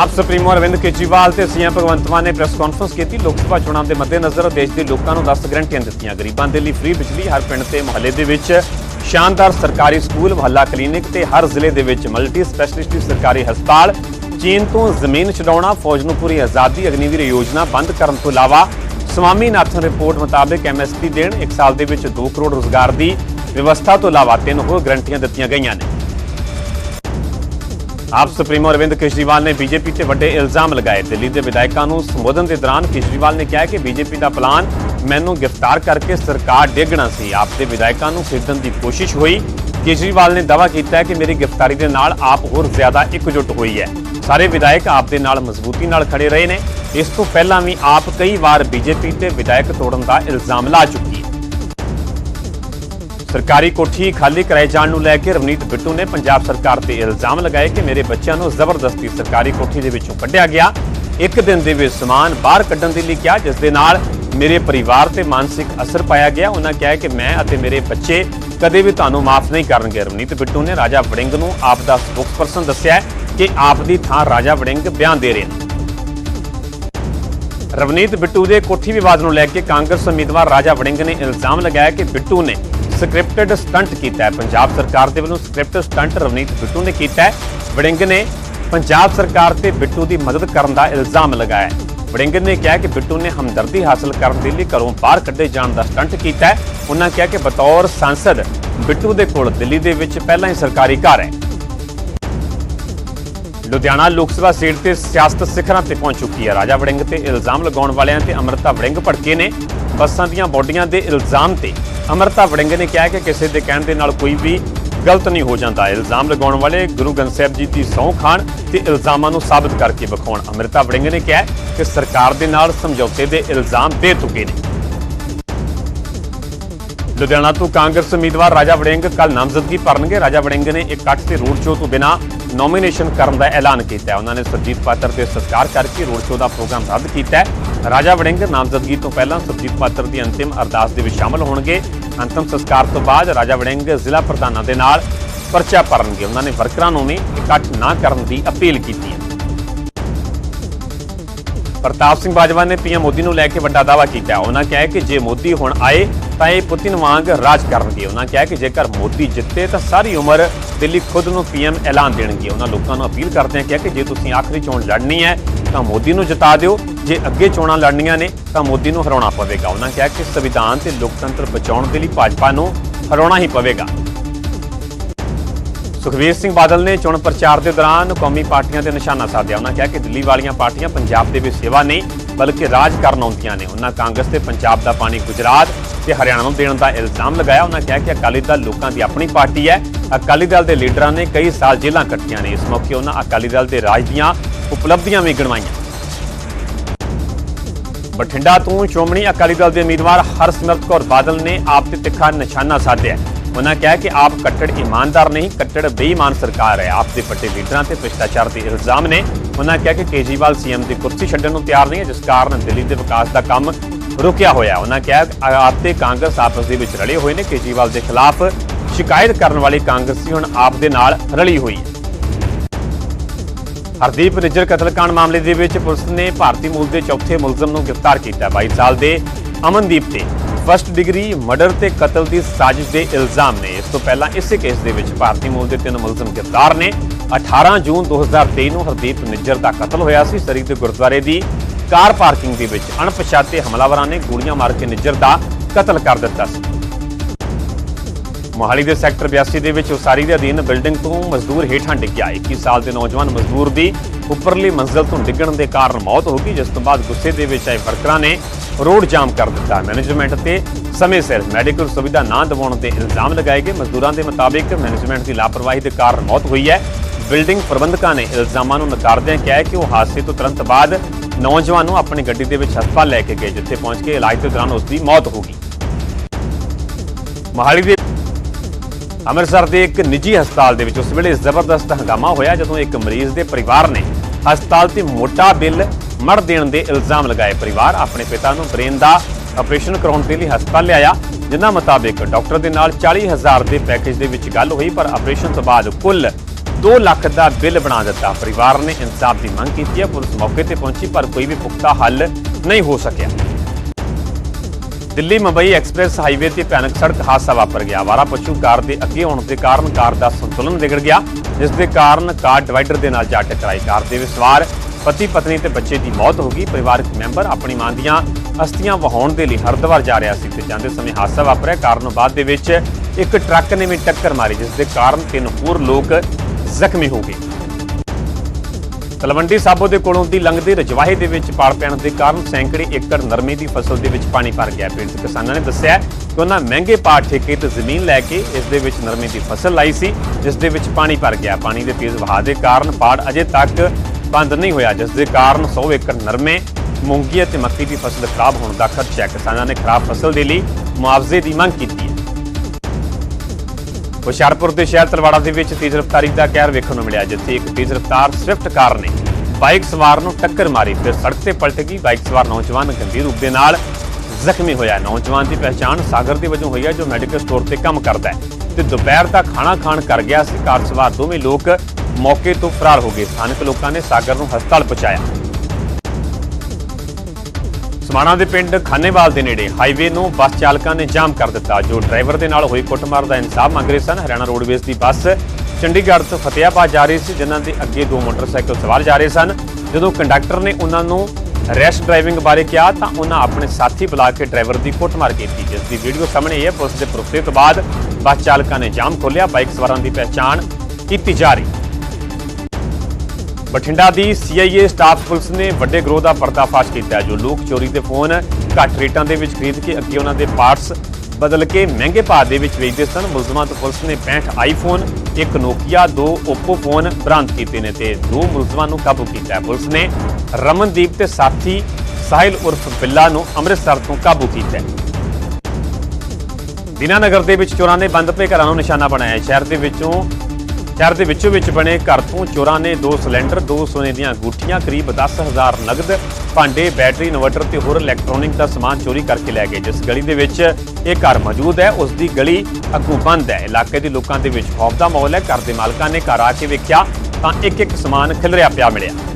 ਆਪ ਸੁਪਰੀਮੋ ਅਰਵਿੰਦ ਕੇਜਰੀਵਾਲ ਤੇ ਸੀਐਮ ਭਗਵੰਤ ਮਾਨ ਨੇ ਪ੍ਰੈਸ ਕਾਨਫਰੰਸ ਕੀਤੀ। ਲੋਕ ਸਭਾ ਚੋਣਾਂ ਦੇ ਮੱਦੇਨਜ਼ਰ ਦੇਸ਼ ਦੇ ਲੋਕਾਂ ਨੂੰ 10 ਗਰੰਟੀਆਂ ਦਿੱਤੀਆਂ। ਗਰੀਬਾਂ ਦੇ ਲਈ ਫ੍ਰੀ ਬਿਜਲੀ ਹਰ ਪਿੰਡ ਤੇ ਮੁਹੱਲੇ ਦੇ ਵਿੱਚ ਸ਼ਾਨਦਾਰ ਸਰਕਾਰੀ ਸਕੂਲ, ਮੁਹੱਲਾ ਕਲੀਨਿਕ ਤੇ ਹਰ ਜ਼ਿਲ੍ਹੇ ਦੇ ਵਿੱਚ ਮਲਟੀ ਸਪੈਸ਼ਲਿਸਟੀ ਸਰਕਾਰੀ ਹਸਪਤਾਲ। ਚੀਨ ਤੋਂ ਜ਼ਮੀਨ ਛਡਾਉਣਾ, ਫੌਜ ਨੂੰ ਪੂਰੀ ਆਜ਼ਾਦੀ ਅਗਨੀਵੀਰ ਯੋਜਨਾ ਬੰਦ ਕਰਨ ਤੋਂ ਇਲਾਵਾ ਸਵਾਮੀਨਾਥਨ ਰਿਪੋਰਟ ਮੁਤਾਬਕ ਐਮਐਸਪੀ ਦੇਣ 1 ਸਾਲ ਦੇ ਵਿੱਚ 2 ਕਰੋੜ ਰੋਜ਼ਗਾਰ ਦੀ ਵਿਵਸਥਾ ਤੋਂ ਇਲਾਵਾ ਤਿੰਨ ਹੋਰ ਗਰੰਟੀਆਂ ਦਿੱਤੀਆਂ ਗਈਆਂ ਨੇ। ਆਪ ਸੁਪਰੀਮੋ ਅਰਵਿੰਦ ਕੇਜਰੀਵਾਲ ਨੇ ਬੀਜੇਪੀ ਤੇ ਵੱਡੇ ਇਲਜ਼ਾਮ ਲਗਾਏ। ਦਿੱਲੀ ਦੇ ਵਿਧਾਇਕਾਂ ਨੂੰ ਸੰਬੋਧਨ ਦੇ ਦੌਰਾਨ ਕੇਜਰੀਵਾਲ ਨੇ ਕਿਹਾ ਕਿ ਬੀਜੇਪੀ ਦਾ ਪਲਾਨ ਮੈਨੂੰ ਗ੍ਰਿਫਤਾਰ ਕਰਕੇ ਸਰਕਾਰ ਡੇਗਣਾ ਸੀ। ਆਪ ਦੇ ਵਿਧਾਇਕਾਂ ਨੂੰ ਖਰੀਦਣ ਦੀ ਕੋਸ਼ਿਸ਼ ਹੋਈ। ਕੇਜਰੀਵਾਲ ਨੇ ਦਾਅਵਾ ਕੀਤਾ ਹੈ ਕਿ ਮੇਰੀ ਗ੍ਰਿਫਤਾਰੀ ਦੇ ਨਾਲ ਆਪ ਹੋਰ ਜ਼ਿਆਦਾ ਇਕਜੁੱਟ ਹੋਈ ਹੈ। ਸਾਰੇ ਵਿਧਾਇਕ ਆਪ ਦੇ ਨਾਲ ਮਜ਼ਬੂਤੀ ਨਾਲ ਖੜੇ ਰਹੇ ਨੇ। ਇਸ ਤੋਂ ਪਹਿਲਾਂ ਵੀ ਆਪ ਕਈ ਵਾਰ ਬੀਜੇਪੀ ਤੇ ਵਿਧਾਇਕ ਤੋੜਨ ਦਾ ਇਲਜ਼ਾਮ ਲਾ ਚੁੱਕੇ ਸਰਕਾਰੀ ਕੋਠੀ ਖਾਲੀ ਕਰਾਏ ਜਾਣ ਨੂੰ ਲੈ ਕੇ ਰਵਨੀਤ ਬਿੱਟੂ ਨੇ ਪੰਜਾਬ ਸਰਕਾਰ ਤੇ ਇਲਜ਼ਾਮ ਲਗਾਏ ਕਿ ਮੇਰੇ ਬੱਚਿਆਂ ਨੂੰ ਜ਼ਬਰਦਸਤੀ ਸਰਕਾਰੀ ਕੋਠੀ ਦੇ ਵਿੱਚੋਂ ਕੱਢਿਆ ਗਿਆ। ਇੱਕ ਦਿਨ ਦੇ ਵਿੱਚ ਸਮਾਨ ਬਾਹਰ ਕੱਢਣ ਦੇ ਲਈ ਕਿਹਾ, ਜਿਸ ਦੇ ਨਾਲ ਮੇਰੇ ਪਰਿਵਾਰ ਤੇ ਮਾਨਸਿਕ ਅਸਰ ਪਾਇਆ ਗਿਆ। ਉਹਨਾਂ ਕਿਹਾ ਕਿ ਮੈਂ ਅਤੇ ਮੇਰੇ ਬੱਚੇ ਕਦੇ ਵੀ ਤੁਹਾਨੂੰ ਮਾਫ ਨਹੀਂ ਕਰਨਗੇ। ਰਵਨੀਤ ਬਿੱਟੂ ਨੇ ਰਾਜਾ ਵੜਿੰਗ ਨੂੰ ਆਪ ਦਾ ਸਪੋਕਸਪਰਸਨ ਦੱਸਿਆ ਕਿ ਆਪ ਦੀ ਥਾਂ ਰਾਜਾ ਵੜਿੰਗ ਬਿਆਨ ਦੇ ਰਹੇ ਨੇ। ਰਵਨੀਤ ਬਿੱਟੂ ਦੇ ਕੋਠੀ ਵਿਵਾਦ ਨੂੰ ਲੈ ਕੇ ਕਾਂਗਰਸ ਉਮੀਦਵਾਰ ਰਾਜਾ ਵੜਿੰਗ ਨੇ ਇਲਜ਼ਾਮ ਲਗਾਇਆ ਕਿ ਬਿੱਟੂ ਨੇ ਸਕ੍ਰਿਪਟਡ ਸਟੰਟ ਕੀਤਾ ਹੈ। ਪੰਜਾਬ ਸਰਕਾਰ ਦੇ ਵੱਲੋਂ ਸਕ੍ਰਿਪਟਡ ਸਟੰਟ ਰਵਨੀਤ ਬਿੱਟੂ ਨੇ ਕੀਤਾ ਹੈ। ਵੜਿੰਗ ਨੇ ਪੰਜਾਬ ਸਰਕਾਰ ਤੇ ਬਿੱਟੂ ਦੀ ਮਦਦ ਕਰਨ ਦਾ ਇਲਜ਼ਾਮ ਲਗਾਇਆ ਹੈ। ਵੜਿੰਗ ਨੇ ਕਿਹਾ ਕਿ ਬਿੱਟੂ ਨੇ ਹਮਦਰਦੀ ਹਾਸਲ ਕਰਨ ਦੇ ਲਈ ਘਰੋਂ ਬਾਹਰ ਕੱਢੇ ਜਾਣ ਦਾ ਸਟੰਟ ਕੀਤਾ ਹੈ। ਉਹਨਾਂ ਕਿਹਾ ਕਿ ਬਤੌਰ ਸੰਸਦ ਬਿੱਟੂ ਦੇ ਕੋਲ ਦਿੱਲੀ ਦੇ ਵਿੱਚ ਪਹਿਲਾਂ ਹੀ ਸਰਕਾਰੀ ਘਰ ਹੈ। ਲੁਧਿਆਣਾ ਲੋਕ ਸਭਾ ਸੀਟ ਤੇ ਸਿਆਸਤ ਸਿਖਰਾਂ ਤੇ ਪਹੁੰਚ ਚੁੱਕੀ ਹੈ। ਰਾਜਾ ਵੜਿੰਗ ਤੇ ਇਲਜ਼ਾਮ ਲਗਾਉਣ ਵਾਲਿਆਂ ਤੇ ਅਮਰਤਾ ਵੜਿੰਗ ਭੜਕੇ ਨੇ ਬੱਸਾਂ ਦੀਆਂ ਬੋਡੀਆਂ ਦੇ ਇਲਜ਼ਾਮ ਤੇ ਅਮਰਤਾ ਵੜਿੰਗ ਨੇ ਕਿਹਾ ਕਿ ਕਿਸੇ ਦੇ ਕਹਿਣ ਦੇ ਨਾਲ ਕੋਈ ਵੀ ਗਲਤ ਨਹੀਂ ਹੋ ਜਾਂਦਾ। ਇਲਜ਼ਾਮ ਲਗਾਉਣ ਵਾਲੇ ਗੁਰੂ ਗ੍ਰੰਥ ਸਾਹਿਬ ਜੀ ਦੀ ਸਹੁੰ ਖਾਣ ਤੇ ਇਲਜ਼ਾਮਾਂ ਨੂੰ ਸਾਬਤ ਕਰਕੇ ਵਿਖਾਉਣ। ਅਮਰਤਾ ਵੜਿੰਗ ਨੇ ਕਿਹਾ ਕਿ ਸਰਕਾਰ ਦੇ ਨਾਲ ਸਮਝੌਤੇ ਦੇ ਇਲਜ਼ਾਮ ਦੇ ਚੁੱਕੇ ਨੇ। ਲੁਧਿਆਣਾ ਤੋਂ ਕਾਂਗਰਸ ਉਮੀਦਵਾਰ ਰਾਜਾ ਵੜਿੰਗ ਕੱਲ ਨਾਮਜ਼ਦਗੀ ਭਰਨਗੇ। ਰਾਜਾ ਵੜਿੰਗ ਨੇ ਇਕੱਠ ਤੇ ਰੋਡ ਸ਼ੋਅ ਤੋਂ ਬਿਨਾਂ ਨੋਮੀਨੇਸ਼ਨ ਕਰਨ ਦਾ ਐਲਾਨ ਕੀਤਾ ਹੈ। ਉਹਨਾਂ ਨੇ ਸਰਜੀਤ ਪਾਤਰ ਦੇ ਸਤਿਕਾਰ ਕਰਕੇ ਰੋਡ ਸ਼ੋਅ ਦਾ ਪ੍ਰੋਗਰਾਮ ਰੱਦ ਕੀਤਾ ਹੈ। ਰਾਜਾ ਵੜਿੰਗ ਨਾਮਜ਼ਦਗੀ ਤੋਂ ਪਹਿਲਾਂ ਸਰਜੀਤ ਪਾਤਰ ਦੀ ਅੰਤਿਮ ਅਰਦਾਸ ਦੇ ਵਿੱਚ ਸ਼ਾਮਲ ਹੋਣਗੇ। ਅੰਤਿਮ ਸੰਸਕਾਰ ਤੋਂ ਬਾਅਦ ਰਾਜਾ ਵੜਿੰਗ ਜ਼ਿਲ੍ਹਾ ਪ੍ਰਧਾਨਾਂ ਦੇ ਨਾਲ ਪਰਚਾ ਭਰਨਗੇ। ਉਹਨਾਂ ਨੇ ਵਰਕਰਾਂ ਨੂੰ ਵੀ ਇਕੱਠ ਨਾ ਕਰਨ ਦੀ ਅਪੀਲ ਕੀਤੀ ਹੈ। ਪ੍ਰਤਾਪ ਸਿੰਘ ਬਾਜਵਾ ਨੇ ਪੀਐਮ ਮੋਦੀ ਨੂੰ ਲੈ ਕੇ ਵੱਡਾ ਦਾਅਵਾ ਕੀਤਾ। ਉਹਨਾਂ ਕਿਹਾ ਕਿ ਜੇ ਮੋਦੀ ਹੁਣ ਆਏ ਤਾਂ ਇਹ ਪੁਤਿਨ ਵਾਂਗ ਰਾਜ ਕਰਨਗੇ। ਉਹਨਾਂ ਕਿਹਾ ਕਿ ਜੇਕਰ ਮੋਦੀ ਜਿੱਤੇ ਤਾਂ ਸਾਰੀ ਉਮਰ ਦਿੱਲੀ ਖੁਦ ਨੂੰ ਪੀਐਮ ਐਲਾਨ ਦੇਣਗੇ। ਉਹਨਾਂ ਲੋਕਾਂ ਨੂੰ ਅਪੀਲ ਕਰਦੇ ਆ ਕਿਹਾ ਕਿ ਜੇ ਤੁਸੀਂ ਆਖਰੀ ਚੋਣ ਲੜਨੀ ਹੈ ਤਾਂ ਮੋਦੀ ਨੂੰ ਜਿਤਾ ਦਿਓ। ਜੇ ਅੱਗੇ ਚੋਣਾਂ ਲੜਨੀਆਂ ਨੇ, ਤਾਂ ਮੋਦੀ ਨੂੰ ਹਰਾਉਣਾ ਪਵੇਗਾ। ਉਹਨਾਂ ਕਿਹਾ ਕਿ ਸੰਵਿਧਾਨ ਤੇ ਲੋਕਤੰਤਰ ਬਚਾਉਣ ਦੇ ਲਈ ਭਾਜਪਾ ਨੂੰ ਹਰਾਉਣਾ ਹੀ ਪਵੇਗਾ। ਸੁਖਵੀਰ ਸਿੰਘ ਬਾਦਲ ਨੇ ਚੋਣ ਪ੍ਰਚਾਰ ਦੇ ਦੌਰਾਨ ਕੌਮੀ ਪਾਰਟੀਆਂ ਤੇ ਨਿਸ਼ਾਨਾ ਸਾਧਿਆ। ਉਹਨਾਂ ਕਿਹਾ ਕਿ ਦਿੱਲੀ ਵਾਲੀਆਂ ਪਾਰਟੀਆਂ ਪੰਜਾਬ ਦੇ ਵਿੱਚ ਸੇਵਾ ਨਹੀਂ, ਬਲਕਿ ਰਾਜ ਕਰਨ ਆਉਂਦੀਆਂ ਨੇ। ਉਹਨਾਂ ਕਾਂਗਰਸ ਤੇ ਪੰਜਾਬ ਦਾ ਪਾਣੀ ਗੁਜਰਾਤ ਤੇ ਹਰਿਆਣਾ ਨੂੰ ਦੇਣ ਦਾ ਇਲਜ਼ਾਮ ਲਗਾਇਆ। ਉਹਨਾਂ ਕਿਹਾ ਕਿ ਅਕਾਲੀ ਦਲ ਲੋਕਾਂ ਦੀ ਆਪਣੀ ਪਾਰਟੀ ਹੈ। ਅਕਾਲੀ ਦਲ ਦੇ ਲੀਡਰਾਂ ਨੇ ਕਈ ਸਾਲ ਜੇਲ੍ਹਾਂ ਕੱਟੀਆਂ ਨੇ। ਇਸ ਮੌਕੇ ਉਹਨਾਂ ਅਕਾਲੀ ਦਲ ਦੇ ਰਾਜ ਦੀਆਂ ਉਪਲਬਧੀਆਂ ਵੀ ਗਿਣਵਾਈਆਂ। ਬਠਿੰਡਾ ਤੋਂ ਸ਼੍ਰੋਮਣੀ ਅਕਾਲੀ ਦਲ ਦੇ ਉਮੀਦਵਾਰ ਹਰਸਿਮਰਤ ਕੌਰ ਬਾਦਲ ਨੇ ਆਪ ਤੇ ਤਿੱਖਾ ਨਿਸ਼ਾਨਾ ਸਾਧਿਆ ਹੈ। ਉਹਨਾਂ ਕਿਹਾ ਕਿ ਆਪ ਕੱਟੜ ਇਮਾਨਦਾਰ ਨਹੀਂ, ਕੱਟੜ ਬੇਈਮਾਨ ਸਰਕਾਰ ਹੈ। ਆਪ ਦੇ ਵੱਡੇ ਲੀਡਰਾਂ ਤੇ ਭ੍ਰਿਸ਼ਟਾਚਾਰ ਦੇ ਇਲਜ਼ਾਮ ਨੇ। ਉਹਨਾਂ ਕਿਹਾ ਕਿ ਕੇਜਰੀਵਾਲ ਸੀਐਮ ਦੀ ਕੁਰਸੀ ਛੱਡਣ ਨੂੰ ਤਿਆਰ ਨਹੀਂ ਹੈ, ਜਿਸ ਕਾਰਨ ਦਿੱਲੀ ਦੇ ਵਿਕਾਸ ਦਾ ਕੰਮ ਰੁਕਿਆ ਹੋਇਆ ਉਹਨਾਂ ਕਿਹਾ ਆਪ ਤੇ ਕਾਂਗਰਸ ਆਪਸ ਦੇ ਵਿੱਚ ਰਲੇ ਹੋਏ ਨੇ। ਕੇਜਰੀਵਾਲ ਦੇ ਖਿਲਾਫ ਸ਼ਿਕਾਇਤ ਕਰਨ ਵਾਲੀ ਕਾਂਗਰਸੀ ਹੁਣ ਆਪ ਦੇ ਨਾਲ ਰਲੀ ਹੋਈ ਹੈ। ਹਰਦੀਪ ਨਿੱਜਰ ਕਤਲकांड ਮਾਮਲੇ ਦੇ ਵਿੱਚ ਪੁਲਿਸ ਨੇ ਭਾਰਤੀ ਮੂਲ ਦੇ ਚੌਥੇ ਮੁਲਜ਼ਮ ਨੂੰ ਗ੍ਰਿਫਤਾਰ ਕੀਤਾ। ਹੈ 22 ਸਾਲ ਦੇ ਅਮਨਦੀਪ ਤੇ ਫਸਟ ਡਿਗਰੀ ਮਰਡਰ ਤੇ ਕਤਲ ਦੀ ਸਾਜ਼ਿਸ਼ ਦੇ ਇਲਜ਼ਾਮ ਨੇ। ਇਸ ਤੋਂ ਪਹਿਲਾਂ ਇਸੇ ਕੇਸ ਦੇ ਵਿੱਚ ਭਾਰਤੀ ਮੂਲ ਦੇ ਤਿੰਨ ਮੁਲਜ਼ਮ ਗ੍ਰਿਫਤਾਰ ਨੇ। 18 ਜੂਨ 2023 ਨੂੰ ਹਰਦੀਪ ਨਿੱਜਰ ਦਾ ਕਤਲ ਹੋਇਆ ਸੀ। ਸਰੀ ਦੇ ਗੁਰਦੁਆਰੇ ਦੀ ਕਾਰ ਪਾਰਕਿੰਗ ਦੇ ਵਿੱਚ ਅਣਪਛਾਤੇ ਹਮਲਾਵਰਾਂ ਨੇ ਗੋਲੀਆਂ ਮਾਰ ਕੇ ਨਿੱਜਰ ਦਾ ਕਤਲ ਕਰ ਦਿੱਤਾ ਸੀ। ਮੋਹਾਲੀ ਦੇ ਸੈਕਟਰ 82 ਦੇ ਵਿੱਚ ਉਸਾਰੀ ਦੇ ਅਧੀਨ ਬਿਲਡਿੰਗ ਤੋਂ ਮਜ਼ਦੂਰ ਹੇਠਾਂ ਡਿੱਗਿਆ 21 ਸਾਲ ਦੇ ਨੌਜਵਾਨ ਮਜ਼ਦੂਰ ਦੀ ਉੱਪਰਲੀ ਮੰਜ਼ਲ ਤੋਂ ਡਿੱਗਣ ਦੇ ਕਾਰਨ ਮੌਤ ਹੋ ਗਈ, ਜਿਸ ਤੋਂ ਬਾਅਦ ਗੁੱਸੇ ਦੇ ਵਿੱਚ ਆਏ ਵਰਕਰਾਂ ਨੇ ਰੋਡ ਜਾਮ ਕਰ ਦਿੱਤਾ। ਮੈਨੇਜਮੈਂਟ ਤੇ ਸਮੇਂ ਸਿਰ ਮੈਡੀਕਲ ਸੁਵਿਧਾ ਨਾ ਦਿਵਾਉਣ ਦੇ ਇਲਜ਼ਾਮ ਲਗਾਏ ਗਏ। ਮਜ਼ਦੂਰਾਂ ਦੇ ਮੁਤਾਬਿਕ ਮੈਨੇਜਮੈਂਟ ਦੀ ਲਾਪਰਵਾਹੀ ਦੇ ਕਾਰਨ ਮੌਤ ਹੋਈ ਹੈ। ਬਿਲਡਿੰਗ ਪ੍ਰਬੰਧਕਾਂ ਨੇ ਇਲਜ਼ਾਮਾਂ ਨੂੰ ਨਕਾਰਦਿਆਂ ਕਿਹਾ ਹੈ ਕਿ ਉਹ ਹਾਦਸੇ ਤੋਂ ਤੁਰੰਤ ਬਾਅਦ ਨੌਜਵਾਨ ਨੂੰ ਆਪਣੀ ਗੱਡੀ ਦੇ ਵਿੱਚ ਹਸਪਤਾਲ ਲੈ ਕੇ ਗਏ, ਜਿੱਥੇ ਪਹੁੰਚ ਕੇ ਇਲਾਜ ਦੇ ਦੌਰਾਨ ਉਸ ਦੀ ਮੌਤ ਹੋ ਗਈ। ਮੋਹਾਲੀ ਦੇ ਅੰਮ੍ਰਿਤਸਰ ਦੇ ਇੱਕ ਨਿੱਜੀ ਹਸਪਤਾਲ ਦੇ ਵਿੱਚ ਉਸ ਵੇਲੇ ਜ਼ਬਰਦਸਤ ਹੰਗਾਮਾ ਹੋਇਆ ਜਦੋਂ ਇੱਕ ਮਰੀਜ਼ ਦੇ ਪਰਿਵਾਰ ਨੇ ਹਸਪਤਾਲ ਤੇ ਮੋਟਾ ਬਿੱਲ ਮੜ ਦੇਣ ਦੇ ਇਲਜ਼ਾਮ ਲਗਾਏ। ਪਰਿਵਾਰ ਆਪਣੇ ਪਿਤਾ ਨੂੰ ਬ੍ਰੇਨ ਦਾ ਆਪਰੇਸ਼ਨ ਕਰਾਉਣ ਦੇ ਲਈ ਹਸਪਤਾਲ ਲਿਆਇਆ ਜਿਨ੍ਹਾਂ ਮੁਤਾਬਿਕ ਡਾਕਟਰ ਦੇ ਨਾਲ 40000 ਦੇ ਪੈਕੇਜ ਦੇ ਵਿੱਚ ਗੱਲ ਹੋਈ, ਪਰ ਆਪਰੇਸ਼ਨ ਤੋਂ ਬਾਅਦ ਕੁੱਲ 2 ਲੱਖ ਦਾ ਬਿੱਲ ਬਣਾ ਦਿੱਤਾ। ਪਰਿਵਾਰ ਨੇ ਇਨਸਾਫ ਦੀ ਮੰਗ ਕੀਤੀ ਹੈ, ਪੁਲਿਸ ਮੌਕੇ ਤੇ ਪਹੁੰਚੀ, ਪਰ ਕੋਈ ਵੀ ਪੁਖਤਾ ਹੱਲ ਨਹੀਂ ਹੋ ਸਕਿਆ। ਦਿੱਲੀ ਮੁੰਬਈ ਐਕਸਪ੍ਰੈਸ ਹਾਈਵੇ ਤੇ ਭਿਆਨਕ ਸੜਕ ਹਾਦਸਾ ਵਾਪਰ ਗਿਆ। ਵਾਰਾ ਪਸ਼ੂ ਕਾਰ ਦੇ ਅੱਗੇ ਆਉਣ ਦੇ ਕਾਰਨ ਕਾਰ ਦਾ ਸੰਤੁਲਨ ਵਿਗੜ ਗਿਆ, ਜਿਸ ਦੇ ਕਾਰਨ ਕਾਰ ਡਿਵਾਈਡਰ ਦੇ ਨਾਲ ਜਾ ਟਕਰਾਈ। ਕਾਰ ਦੇ ਵਿੱਚ ਪਤੀ, ਪਤਨੀ ਤੇ ਬੱਚੇ ਦੀ ਮੌਤ ਹੋ ਗਈ। ਪਰਿਵਾਰਕ ਮੈਂਬਰ ਆਪਣੀ ਮਾਂ ਦੀਆਂ ਅਸਥੀਆਂ ਵਹਾਉਣ ਦੇ ਲਈ ਹਰਿਦੁਆਰ ਜਾ ਰਿਹਾ ਸੀ ਤੇ ਜਾਂਦੇ ਸਮੇਂ ਹਾਦਸਾ ਵਾਪਰਿਆ। ਕਾਰ ਨੂੰ ਬਾਅਦ ਦੇ ਵਿੱਚ ਇੱਕ ਟਰੱਕ ਨੇ ਵੀ ਟੱਕਰ ਮਾਰੀ, ਜਿਸ ਦੇ ਕਾਰਨ ਤਿੰਨ ਹੋਰ ਲੋਕ ਜ਼ਖਮੀ ਹੋ ਗਏ। ਤਲਵੰਡੀ ਸਾਬੋ ਦੇ ਕੋਲੋਂ ਦੀ ਲੰਘਦੇ ਰਜਵਾਹੇ ਦੇ ਵਿੱਚ ਪਾੜ ਪੈਣ ਦੇ ਕਾਰਨ ਸੈਂਕੜੇ ਏਕੜ ਨਰਮੇ ਦੀ ਫਸਲ ਦੇ ਵਿੱਚ ਪਾਣੀ ਭਰ ਗਿਆ। ਪਿੰਡ ਦੇ ਕਿਸਾਨਾਂ ਨੇ ਦੱਸਿਆ ਕਿ ਉਹਨਾਂ ਮਹਿੰਗੇ ਪਾੜ ਠੇਕੇ ਤੇ ਜ਼ਮੀਨ ਲੈ ਕੇ ਇਸ ਦੇ ਵਿੱਚ ਨਰਮੇ ਦੀ ਫਸਲ ਲਾਈ ਸੀ, ਜਿਸ ਦੇ ਵਿੱਚ ਪਾਣੀ ਭਰ ਗਿਆ। ਪਾਣੀ ਦੇ ਤੇਜ਼ ਵਹਾਅ ਦੇ ਕਾਰਨ ਪਾੜ ਅਜੇ ਤੱਕ ਬੰਦ ਨਹੀਂ ਹੋਇਆ, ਜਿਸ ਦੇ ਕਾਰਨ 100 ਏਕੜ ਨਰਮੇ, ਮੂੰਗੀ ਅਤੇ ਮੱਕੀ ਦੀ ਫਸਲ ਖਰਾਬ ਹੋਣ ਦਾ ਖਦਸ਼ਾ ਹੈ ਕਿਸਾਨਾਂ ਨੇ ਖਰਾਬ ਫਸਲ ਦੇ ਲਈ ਮੁਆਵਜ਼ੇ ਦੀ ਮੰਗ ਕੀਤੀ। ਹੁਸ਼ਿਆਰਪੁਰ ਦੇ ਸ਼ਹਿਰ ਤਲਵਾੜਾ ਦੇ ਵਿੱਚ ਤੇਜ਼ ਰਫ਼ਤਾਰੀ ਦਾ ਕਹਿਰ ਵੇਖਣ ਨੂੰ ਮਿਲਿਆ, ਜਿੱਥੇ ਇੱਕ ਤੇਜ਼ ਰਫ਼ਤਾਰ ਸਵਿਫਟ ਕਾਰ ਨੇ ਬਾਈਕ ਸਵਾਰ ਨੂੰ ਟੱਕਰ ਮਾਰੀ, ਫਿਰ ਸੜਕ ਤੇ ਪਲਟ ਗਈ। ਬਾਈਕ ਸਵਾਰ ਨੌਜਵਾਨ ਗੰਭੀਰ ਰੂਪ ਦੇ ਨਾਲ ਜ਼ਖਮੀ ਹੋਇਆ। ਨੌਜਵਾਨ ਦੀ ਪਛਾਣ ਸਾਗਰ ਦੇ ਵਜੋਂ ਹੋਈ ਹੈ, ਜੋ ਮੈਡੀਕਲ ਸਟੋਰ ਤੇ ਕੰਮ ਕਰਦਾ ਹੈ ਤੇ ਦੁਪਹਿਰ ਦਾ ਖਾਣਾ ਖਾਣ ਕਰ ਗਿਆ ਸੀ। ਕਾਰ ਸਵਾਰ ਦੋਵੇਂ ਲੋਕ ਮੌਕੇ ਤੋਂ ਫਰਾਰ ਹੋ ਗਏ। ਸਥਾਨਕ ਲੋਕਾਂ ਨੇ ਸਾਗਰ ਨੂੰ ਹਸਪਤਾਲ ਪਹੁੰਚਾਇਆ। ਸਮਾਣਾ ਦੇ ਪਿੰਡ ਖਾਨੇਵਾਲ ਦੇ ਨੇੜੇ ਹਾਈਵੇ ਨੂੰ ਬੱਸ ਚਾਲਕਾਂ ਨੇ ਜਾਮ ਕਰ ਦਿੱਤਾ। ਜੋ ਡਰਾਈਵਰ ਦੇ ਨਾਲ ਹੋਈ ਕੁੱਟਮਾਰ ਦਾ ਇਨਸਾਫ ਮੰਗ ਰਹੇ ਸਨ। ਹਰਿਆਣਾ ਰੋਡਵੇਜ਼ ਦੀ ਬੱਸ ਚੰਡੀਗੜ੍ਹ ਤੋਂ ਫਤਿਆਬਾਦ ਜਾ ਰਹੀ ਸੀ, ਜਿਨ੍ਹਾਂ ਦੇ ਅੱਗੇ ਦੋ ਮੋਟਰਸਾਈਕਲ ਸਵਾਰ ਜਾ ਰਹੇ ਸਨ। ਜਦੋਂ ਕੰਡਕਟਰ ਨੇ ਉਹਨਾਂ ਨੂੰ ਰੈਸ਼ ਡਰਾਈਵਿੰਗ ਬਾਰੇ ਕਿਹਾ, ਤਾਂ ਉਹਨਾਂ ਆਪਣੇ ਸਾਥੀ ਬੁਲਾ ਕੇ ਡਰਾਈਵਰ ਦੀ ਕੁੱਟਮਾਰ ਕੀਤੀ। ਜਿਸ ਦੀ ਵੀਡੀਓ ਸਾਹਮਣੇ ਆਈ ਹੈ। ਪੁਲਿਸ ਦੇ ਭਰੋਸੇ ਤੋਂ ਬਾਅਦ ਬੱਸ ਚਾਲਕਾਂ ਨੇ ਜਾਮ ਖੋਲ੍ਹਿਆ। ਬਾਈਕ ਸਵਾਰਾਂ ਦੀ ਪਛਾਣ ਕੀਤੀ ਜਾ ਰਹੀ। ਬਠਿੰਡਾ ਦੀ ਸੀਆਈਏ ਸਟਾਫ ਪੁਲਿਸ ਨੇ ਵੱਡੇ ਗਰੋਹ ਦਾ ਪਰਦਾਫਾਸ਼ ਕੀਤਾ ਜੋ ਲੋਕ ਚੋਰੀ ਦੇ ਫੋਨ ਘੱਟ ਰੇਟਾਂ ਦੇ ਵਿੱਚ ਖਰੀਦ ਕੇ ਅੱਗੇ ਉਹਨਾਂ ਦੇ ਪਾਰਟਸ ਬਦਲ ਕੇ ਮਹਿੰਗੇ ਭਾਅ ਦੇ ਵਿੱਚ ਵੇਚਦੇ ਸਨ। ਮੁਲਜ਼ਮਾਂ ਤੋਂ ਪੁਲਿਸ ਨੇ 65 ਆਈਫੋਨ ਇੱਕ ਨੋਕੀਆ ਦੋ ਓਪੋ ਫੋਨ ਬਰਾਮਦ ਕੀਤੇ ਨੇ ਤੇ ਦੋ ਮੁਲਜ਼ਮਾਂ ਨੂੰ ਕਾਬੂ ਕੀਤਾ ਹੈ। ਪੁਲਿਸ ਨੇ ਰਮਨਦੀਪ ਤੇ ਸਾਥੀ ਸਾਹਿਲ ਉਰਫ ਬਿੱਲਾ ਨੂੰ ਅੰਮ੍ਰਿਤਸਰ ਤੋਂ ਕਾਬੂ ਕੀਤਾ ਹੈ। ਦੀਨਾਨਗਰ ਦੇ ਵਿੱਚ ਚੋਰਾਂ ਨੇ ਬੰਦ ਪਏ ਘਰਾਂ ਨੂੰ ਨਿਸ਼ਾਨਾ ਬਣਾਇਆ ਸ਼ਹਿਰ ਦੇ ਵਿੱਚੋਂ ਸ਼ਹਿਰ ਦੇ ਵਿੱਚੋਂ ਵਿੱਚ ਬਣੇ ਘਰ ਤੋਂ ਚੋਰਾਂ ਨੇ ਦੋ ਸਿਲੰਡਰ, ਦੋ ਸੋਨੇ ਦੀਆਂ ਗੁੱਠੀਆਂ ਕਰੀਬ 10000 ਨਗਦ, ਭਾਂਡੇ, ਬੈਟਰੀ, ਇਨਵਰਟਰ ਤੇ ਹੋਰ ਇਲੈਕਟ੍ਰੋਨਿਕ ਦਾ ਸਮਾਨ ਚੋਰੀ ਕਰਕੇ ਲੈ ਗਏ। ਜਿਸ ਗਲੀ ਦੇ ਵਿੱਚ ਇਹ ਘਰ ਮੌਜੂਦ ਹੈ, ਉਸ ਦੀ ਗਲੀ ਅੱਗੋਂ ਬੰਦ ਹੈ। ਇਲਾਕੇ ਦੇ ਲੋਕਾਂ ਦੇ ਵਿੱਚ ਖੌਫ ਦਾ ਮਾਹੌਲ ਹੈ। ਘਰ ਦੇ ਮਾਲਕਾਂ ਨੇ ਘਰ ਆ ਕੇ ਵੇਖਿਆ ਤਾਂ ਇੱਕ ਇੱਕ ਸਮਾਨ ਖਿਲਰਿਆ ਪਿਆ ਮਿਲਿਆ।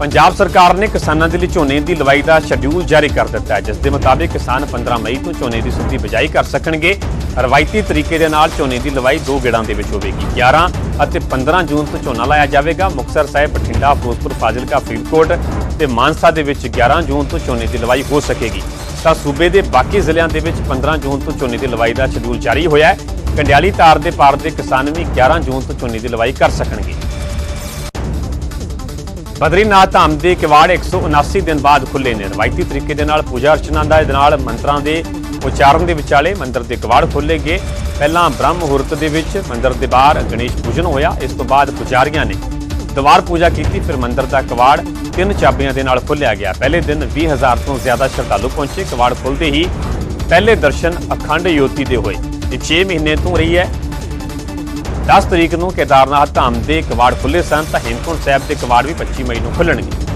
ਪੰਜਾਬ ਸਰਕਾਰ ਨੇ ਕਿਸਾਨਾਂ ਦੇ ਲਈ ਝੋਨੇ ਦੀ ਲਵਾਈ ਦਾ ਸ਼ਡਿਊਲ ਜਾਰੀ ਕਰ ਦਿੱਤਾ ਹੈ, ਜਿਸ ਦੇ ਮੁਤਾਬਿਕ ਕਿਸਾਨ 15 ਮਈ ਤੋਂ ਝੋਨੇ ਦੀ ਸਿੱਧੀ ਬਿਜਾਈ ਕਰ ਸਕਣਗੇ। ਰਵਾਇਤੀ ਤਰੀਕੇ ਦੇ ਨਾਲ ਝੋਨੇ ਦੀ ਲਵਾਈ ਦੋ ਗੇੜਾਂ ਦੇ ਵਿੱਚ ਹੋਵੇਗੀ 11 ਅਤੇ 15 ਜੂਨ ਤੋਂ ਝੋਨਾ ਲਾਇਆ ਜਾਵੇਗਾ। ਮੁਕਤਸਰ ਸਾਹਿਬ, ਬਠਿੰਡਾ, ਫਿਰੋਜ਼ਪੁਰ, ਫਾਜ਼ਿਲਕਾ, ਫਰੀਦਕੋਟ ਤੇ ਮਾਨਸਾ ਦੇ ਵਿੱਚ 11 ਜੂਨ ਤੋਂ ਝੋਨੇ ਦੀ ਲਵਾਈ ਹੋ ਸਕੇਗੀ। ਤਾਂ ਸੂਬੇ ਦੇ ਬਾਕੀ ਜ਼ਿਲ੍ਹਿਆਂ ਦੇ ਵਿੱਚ 15 ਜੂਨ ਤੋਂ ਝੋਨੇ ਦੀ ਲਵਾਈ ਦਾ ਸ਼ਡਿਊਲ ਜਾਰੀ ਹੋਇਆ ਹੈ। ਕੰਡਿਆਲੀ ਤਾਰ ਦੇ ਪਾਰ ਦੇ ਕਿਸਾਨ ਵੀ 11 ਜੂਨ ਤੋਂ ਝੋਨੇ ਦੀ ਲਵਾਈ ਕਰ ਸਕਣਗੇ। ਬਦਰੀਨਾਥ ਧਾਮ ਦੇ ਕਿਵਾੜ 179 ਦਿਨ ਬਾਅਦ ਖੁੱਲੇ ਨੇ। ਰਵਾਇਤੀ ਤਰੀਕੇ ਦੇ ਨਾਲ ਪੂਜਾ ਅਰਚਨਾ ਦਾ ਇਹਦੇ ਨਾਲ ਮੰਤਰਾਂ ਦੇ ਉਚਾਰਨ ਦੇ ਵਿਚਾਲੇ ਮੰਦਰ ਦੇ ਕਿਵਾੜ ਖੋਲੇ ਗਏ। ਪਹਿਲਾਂ ਬ੍ਰਹਮ ਮੁਹੂਰਤ ਦੇ ਵਿੱਚ ਮੰਦਰ ਦੇ ਬਾਹਰ ਗਣੇਸ਼ ਪੂਜਨ ਹੋਇਆ, ਇਸ ਤੋਂ ਬਾਅਦ ਪੁਜਾਰੀਆਂ ਨੇ ਦੀਵਾਰ ਪੂਜਾ ਕੀਤੀ, ਫਿਰ ਮੰਦਰ ਦਾ ਕਿਵਾੜ ਤਿੰਨ ਚਾਬੀਆਂ ਦੇ ਨਾਲ ਖੋਲ੍ਹਿਆ ਗਿਆ। ਪਹਿਲੇ ਦਿਨ 20000 ਤੋਂ ਜ਼ਿਆਦਾ ਸ਼ਰਧਾਲੂ ਪਹੁੰਚੇ। ਕਿਵਾੜ ਖੁੱਲਦੇ ਹੀ ਪਹਿਲੇ ਦਰਸ਼ਨ ਅਖੰਡ ਜੋਤੀ ਦੇ ਹੋਏ। ਇਹ 6 ਮਹੀਨੇ ਤੋਂ ਰਹੀ ਹੈ। 10 ਤਰੀਕ ਨੂੰ ਕੇਦਾਰਨਾਥ ਧਾਮ ਦੇ ਕਵਾੜ ਖੁੱਲੇ ਸਨ, ਤਾਂ ਹੇਮਕੁੰਟ ਸਾਹਿਬ ਦੇ ਕਵਾੜ ਵੀ 25 ਮਈ ਨੂੰ ਖੁੱਲਣਗੇ